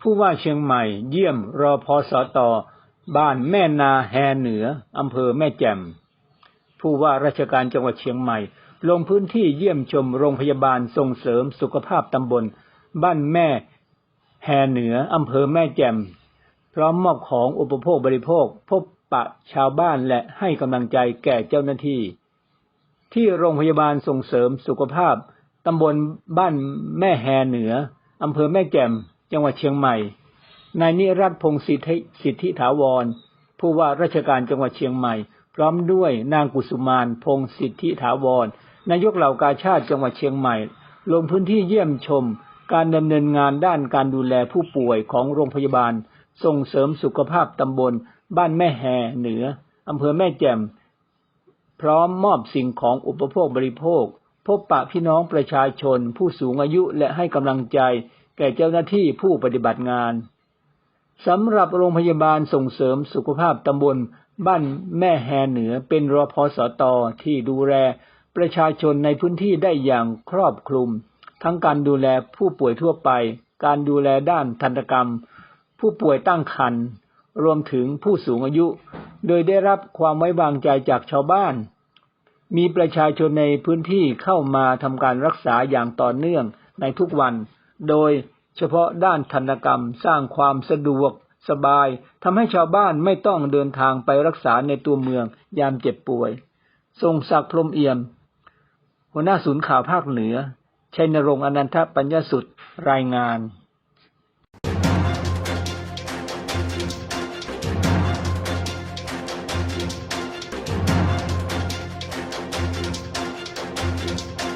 ผู้ว่าเชียงใหม่เยี่ยมรอพอสตบ้านแม่นาแฮเหนืออำเภอแม่แจ่ม ผู้ว่าราชการจังหวัดเชียงใหม่ ลงพื้นที่เยี่ยมชมโรงพยาบาลส่งเสริมสุขภาพตำบล บ้านแม่แฮเหนืออำเภอแม่แจ่ม พร้อมมอบของอุปโภคบริโภค พบปะชาวบ้านและให้กำลังใจแก่เจ้าหน้าที่ ที่โรงพยาบาลส่งเสริมสุขภาพตำบลบ้านแม่แฮเหนืออำเภอแม่แจ่ม จังหวัดเชียงใหม่ นายนิรัตพงศ์สิทธิสิทธิถาวร ผู้ว่าราชการจังหวัดเชียงใหม่ พร้อมด้วยนางกุสุมานพงศ์สิทธิถาวร นายกเหล่ากาชาติจังหวัดเชียงใหม่ ลงพื้นที่เยี่ยมชม การดำเนินงานด้านการดูแลผู้ป่วยของโรงพยาบาล ส่งเสริมสุขภาพตำบล บ้านแม่แฮเหนืออำเภอแม่แจ่ม พร้อมมอบสิ่งของอุปโภคบริโภค พบปะพี่น้องประชาชน ผู้สูงอายุและให้กำลังใจ แก่เจ้าหน้าที่ผู้ปฏิบัติงานสำหรับโรงพยาบาลส่งเสริมสุขภาพตำบลบ้านแม่แฮเหนือเป็นรอพอสตอที่ดูแลประชาชนในพื้นที่ได้อย่างครอบคลุม ทั้งการดูแลผู้ป่วยทั่วไป การดูแลด้านทันตกรรม ผู้ป่วยตั้งครรภ์รวมถึงผู้สูงอายุ โดยได้รับความไว้วางใจจากชาวบ้าน มีประชาชนในพื้นที่เข้ามาทำการรักษาอย่างต่อเนื่องในทุกวัน โดยเฉพาะด้านธนกรรมสร้างความสะดวกสบายทำให้ชาวบ้านไม่ต้องเดินทางไปรักษาในตัวเมืองยามเจ็บป่วย ทรงศักดิ์พรมเอี่ยม หัวหน้าศูนย์ข่าวภาคเหนือชัยนรงค์อนันทปัญญสุดรายงาน